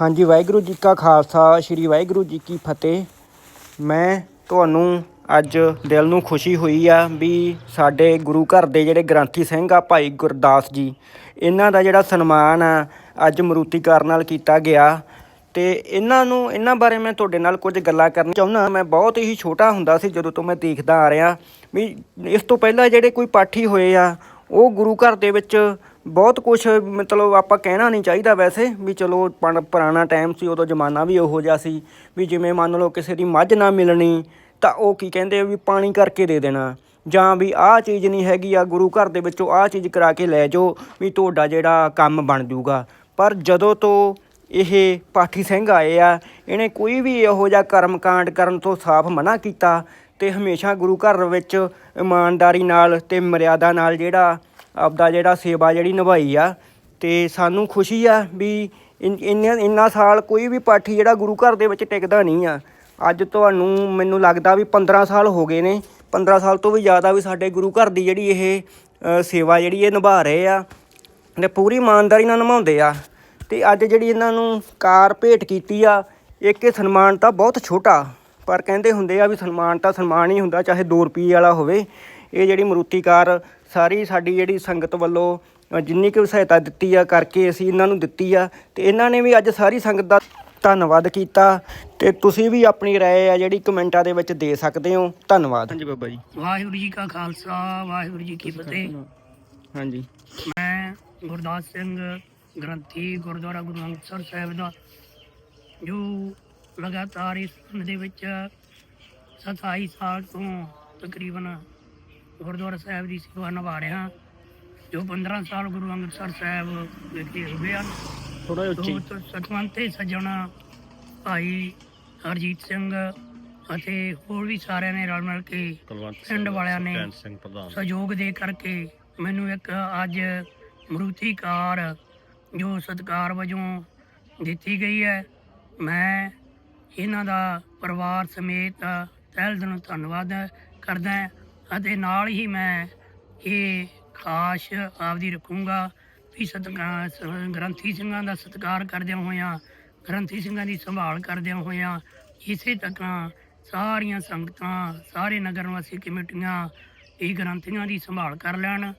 ਹਾਂਜੀ, ਵਾਹਿਗੁਰੂ ਜੀ ਕਾ ਖਾਲਸਾ, ਸ੍ਰੀ ਵਾਹਿਗੁਰੂ ਜੀ ਕੀ ਫਤਿਹ। ਮੈਂ ਤੁਹਾਨੂੰ ਅੱਜ ਦਿਲ ਨੂੰ ਖੁਸ਼ੀ ਹੋਈ ਆ ਵੀ ਸਾਡੇ ਗੁਰੂ ਘਰ ਦੇ ਜਿਹੜੇ ਗ੍ਰੰਥੀ ਸਿੰਘ ਆ ਭਾਈ ਗੁਰਦਾਸ ਜੀ, ਇਹਨਾਂ ਦਾ ਜਿਹੜਾ ਸਨਮਾਨ ਆ ਅੱਜ ਮਰੂਤੀਕਾਰ ਨਾਲ ਕੀਤਾ ਗਿਆ। ਤੇ ਇਹਨਾਂ ਨੂੰ, ਇਹਨਾਂ ਬਾਰੇ ਮੈਂ ਤੁਹਾਡੇ ਨਾਲ ਕੁਝ ਗੱਲਾਂ ਕਰਨਾ ਚਾਹੁੰਦਾ। ਮੈਂ ਬਹੁਤ ਹੀ ਛੋਟਾ ਹੁੰਦਾ ਸੀ ਜਦੋਂ ਤੋਂ ਮੈਂ ਦੇਖਦਾ ਆ ਰਿਹਾ ਵੀ ਇਸ ਤੋਂ ਪਹਿਲਾਂ ਜਿਹੜੇ ਕੋਈ ਪਾਠੀ ਹੋਏ ਆ, ਉਹ ਗੁਰੂ ਘਰ ਦੇ ਵਿੱਚ ਬਹੁਤ ਕੁਝ ਮਤਲਬ ਆਪਾਂ ਕਹਿਣਾ ਨਹੀਂ ਚਾਹੀਦਾ ਵੈਸੇ ਵੀ ਚਲੋ ਪਣ- ਪੁਰਾਣਾ ਟਾਈਮ ਸੀ, ਉਦੋਂ ਜ਼ਮਾਨਾ ਵੀ ਉਹੋ ਜਿਹਾ ਸੀ ਵੀ ਜਿਵੇਂ ਮੰਨ ਲਓ ਕਿਸੇ ਦੀ ਮੱਝ ਨਾ ਮਿਲਣੀ, ਤਾਂ ਉਹ ਕੀ ਕਹਿੰਦੇ ਵੀ ਪਾਣੀ ਕਰਕੇ ਦੇ ਦੇਣਾ। ਜਾਂ ਵੀ ਆਹ ਚੀਜ਼ ਨਹੀਂ ਹੈਗੀ ਆ, ਗੁਰੂ ਘਰ ਦੇ ਵਿੱਚੋਂ ਆਹ ਚੀਜ਼ ਕਰਾ ਕੇ ਲੈ ਜਾਓ ਵੀ ਤੁਹਾਡਾ ਜਿਹੜਾ ਕੰਮ ਬਣ ਜਾਊਗਾ। ਪਰ ਜਦੋਂ ਤੋਂ ਇਹ ਪਾਠੀ ਸਿੰਘ ਆਏ ਆ, ਇਹਨੇ ਕੋਈ ਵੀ ਇਹੋ ਜਿਹਾ ਕਰਮ ਕਾਂਡ ਕਰਨ ਤੋਂ ਸਾਫ਼ ਮਨਾ ਕੀਤਾ ਤੇ ਹਮੇਸ਼ਾ ਗੁਰੂ ਘਰ ਵਿੱਚ ਇਮਾਨਦਾਰੀ ਨਾਲ ਤੇ ਮਰਿਆਦਾ ਨਾਲ ਜਿਹੜਾ ਆਪਦਾ ਜਿਹੜਾ ਸੇਵਾ ਜਿਹੜੀ ਨਿਭਾਈ ਆ, ਤੇ ਸਾਨੂੰ ਖੁਸ਼ੀ ਆ ਵੀ ਇੰਨਾ ਇੰਨਾ ਸਾਲ ਕੋਈ ਵੀ ਪਾਠੀ ਜਿਹੜਾ ਗੁਰੂ ਘਰ ਦੇ ਵਿੱਚ ਟਿਕਦਾ ਨਹੀਂ ਆ। ਅੱਜ ਤੁਹਾਨੂੰ ਮੈਨੂੰ ਲੱਗਦਾ ਵੀ 15 ਸਾਲ ਹੋ ਗਏ ਨੇ 15 ਸਾਲ ਤੋਂ ਵੀ ਜ਼ਿਆਦਾ ਵੀ ਸਾਡੇ ਗੁਰੂ ਘਰ ਦੀ ਜਿਹੜੀ ਇਹ ਸੇਵਾ ਜਿਹੜੀ ਇਹ ਨਿਭਾ ਰਹੇ ਆ ਤੇ ਪੂਰੀ ਇਮਾਨਦਾਰੀ ਨਾਲ ਨਿਭਾਉਂਦੇ ਆ। ਤੇ ਅੱਜ ਜਿਹੜੀ ਇਹਨਾਂ ਨੂੰ ਕਾਰ ਭੇਟ ਕੀਤੀ ਆ, ਇੱਕ ਇਹ ਸਨਮਾਨ ਤਾਂ ਬਹੁਤ ਛੋਟਾ, ਪਰ ਕਹਿੰਦੇ ਹੁੰਦੇ ਆ ਵੀ ਸਨਮਾਨ ਤਾਂ ਸਨਮਾਨ ਹੀ ਹੁੰਦਾ, ਚਾਹੇ 2 ਰੁਪਏ ਵਾਲਾ ਹੋਵੇ। ਇਹ ਜਿਹੜੀ ਮਰੂਤੀ ਕਾਰ ਸਾਰੀ ਸਾਡੀ ਜਿਹੜੀ ਸੰਗਤ ਵੱਲੋਂ ਜਿੰਨੀ ਕੁ ਸਹਾਇਤਾ ਦਿੱਤੀ ਆ ਕਰਕੇ ਅਸੀਂ ਇਹਨਾਂ ਨੂੰ ਦਿੱਤੀ ਆ। ਤੇ ਇਹਨਾਂ ਨੇ ਵੀ ਅੱਜ ਸਾਰੀ ਸੰਗਤ ਦਾ ਧੰਨਵਾਦ ਕੀਤਾ। ਤੇ ਤੁਸੀਂ ਵੀ ਆਪਣੀ ਰਾਏ ਆ ਜਿਹੜੀ ਕਮੈਂਟਾਂ ਦੇ ਵਿੱਚ ਦੇ ਸਕਦੇ ਹੋ। ਧੰਨਵਾਦ। ਹਾਂਜੀ ਬਾਬਾ ਜੀ। ਵਾਹਿਗੁਰੂ ਜੀ ਕਾ ਖਾਲਸਾ ਵਾਹਿਗੁਰੂ ਜੀ ਕੀ ਫਤਿਹ। ਹਾਂਜੀ। ਮੈਂ ਗੁਰਦਾਸ ਸਿੰਘ ਗ੍ਰੰਥੀ ਗੁਰਦੁਆਰਾ ਗੁਰੂ ਅੰਗਸਰ ਸਾਹਿਬ ਦਾ ਜੋ ਲਗਾਤਾਰ ਇਸ ਦੇ ਵਿੱਚ 27 ਸਾਲ ਤੋਂ ਤਕਰੀਬਨ ਗੁਰਦੁਆਰਾ ਸਾਹਿਬ ਦੀ ਸੇਵਾ ਨਿਭਾ ਰਿਹਾ ਜੋ 15 ਸਾਲ ਗੁਰੂ ਅੰਗਸਰ ਸਾਹਿਬ ਵਿਖੇ ਹੋ ਗਏ ਹਨ। ਥੋੜਾ ਉੱਚੀ। ਸਤਵੰਤੇ ਸੱਜਣ ਭਾਈ ਹਰਜੀਤ ਸਿੰਘ ਅਤੇ ਹੋਰ ਵੀ ਸਾਰਿਆਂ ਨੇ ਰਲ ਮਿਲ ਕੇ ਪਿੰਡ ਵਾਲਿਆਂ ਨੇ ਸਹਿਯੋਗ ਦੇ ਕਰਕੇ ਮੈਨੂੰ ਇੱਕ ਅੱਜ ਮਰੂਤੀ ਕਾਰ ਜੋ ਸਤਕਾਰ ਵਜੋਂ ਦਿੱਤੀ ਗਈ ਹੈ। ਮੈਂ ਇਹਨਾਂ ਦਾ ਪਰਿਵਾਰ ਸਮੇਤ ਤਹਿ ਦਿਲੋਂ ਧੰਨਵਾਦ ਕਰਦਾ ਹਾਂ। ਅਤੇ ਨਾਲ ਹੀ ਮੈਂ ਇਹ ਖਾਸ ਆਪਦੀ ਰੱਖੂੰਗਾ ਵੀ ਸਤਿਕਾਰ ਗ੍ਰੰਥੀ ਸਿੰਘਾਂ ਦਾ ਸਤਿਕਾਰ ਕਰਦਿਆਂ ਹੋਇਆਂ, ਗ੍ਰੰਥੀ ਸਿੰਘਾਂ ਦੀ ਸੰਭਾਲ ਕਰਦਿਆਂ ਹੋਇਆਂ, ਇਸੇ ਤਰ੍ਹਾਂ ਸਾਰੀਆਂ ਸੰਗਤਾਂ, ਸਾਰੇ ਨਗਰ ਨਿਵਾਸੀ ਕਮੇਟੀਆਂ ਇਹ ਗ੍ਰੰਥੀਆਂ ਦੀ ਸੰਭਾਲ ਕਰ ਲੈਣ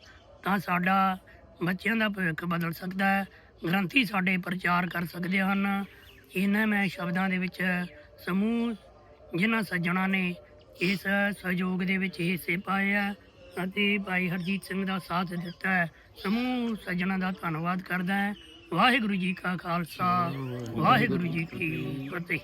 ਤਾਂ ਸਾਡਾ ਬੱਚਿਆਂ ਦਾ ਭਵਿੱਖ ਬਦਲ ਸਕਦਾ ਹੈ। ਗ੍ਰੰਥੀ ਸਾਡੇ ਪ੍ਰਚਾਰ ਕਰ ਸਕਦੇ ਹਨ। ਇਹਨਾਂ ਮੈਂ ਸ਼ਬਦਾਂ ਦੇ ਵਿੱਚ ਸਮੂਹ, ਜਿਨ੍ਹਾਂ ਸੱਜਣਾ ਨੇ ਇਸ ਸਹਿਯੋਗ ਦੇ ਵਿੱਚ ਹਿੱਸੇ ਪਾਏ ਆ ਅਤੇ ਭਾਈ ਹਰਜੀਤ ਸਿੰਘ ਦਾ ਸਾਥ ਦਿੱਤਾ ਹੈ। ਸਮੂਹ ਸੱਜਣਾ ਦਾ ਧੰਨਵਾਦ ਕਰਦਾ ਹੈ। ਵਾਹਿਗੁਰੂ ਜੀ ਕਾ ਖਾਲਸਾ ਵਾਹਿਗੁਰੂ ਜੀ ਕੀ ਫਤਿਹ।